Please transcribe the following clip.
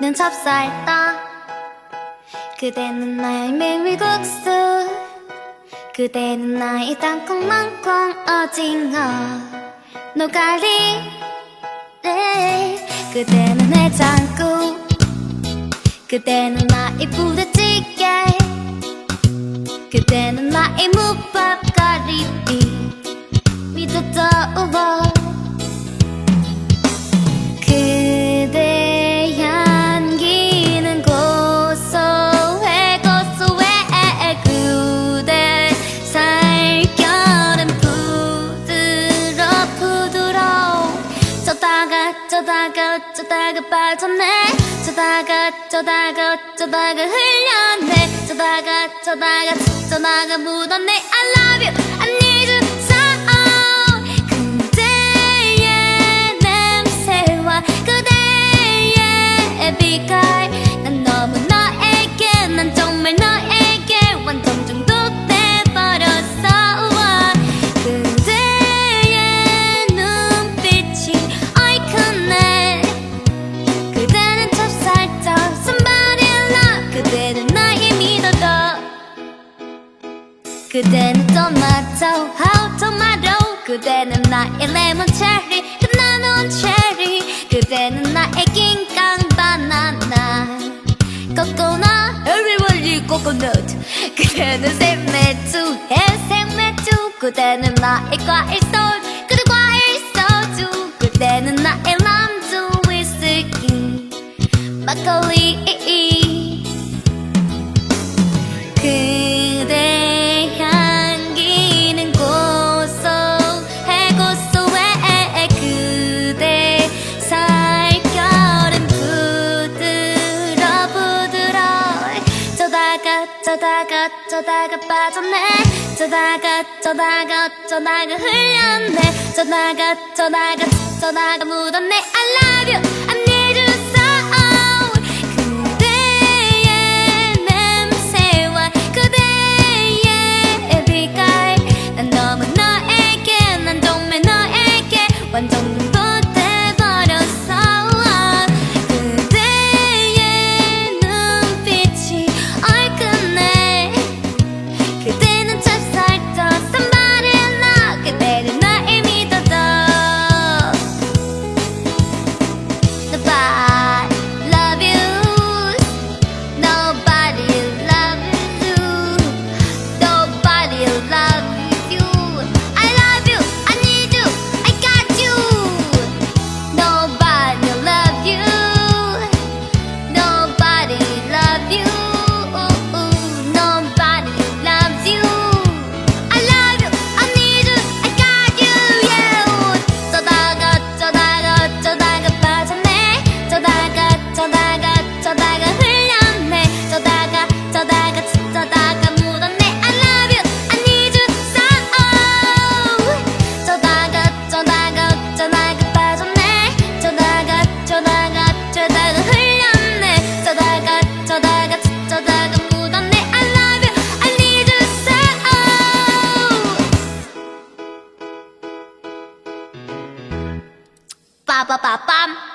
눈 찹쌀 떡 그대는 나의 메밀국수. 그대는 나의 땅콩망콩 오징어. 노가리 네 그대는 해장국. 그대는 나의 부대찌개. 그대는 나의 무밥 가리비. 믿어도 우버 저다가 저다가 빠졌네. 저다가 저다가 저다가 흘렸네. 저다가 저다가 저다가 묻었네. I love you 그대는 토마토 how tomato 그대는 나의 레몬 체리. 끝나는 체리. 그대는 나의 낑깡 바나나. 코코넛. everybody 코코넛. 그대는 생맥주. 해 생맥주. 그대는 나의 과일 솔 그대 과일 소주. 그대는 나의 람주 위스키. 막걸리 저다가 빠졌네. 저다가 저다가 저다가 흘렸네. 저다가 저다가 저다가 묻었네. I love you. I need you so. 그대의 냄새와 그대의 빛깔 난 너무 너에게 난 정말 너에게. 완전 ba ba ba.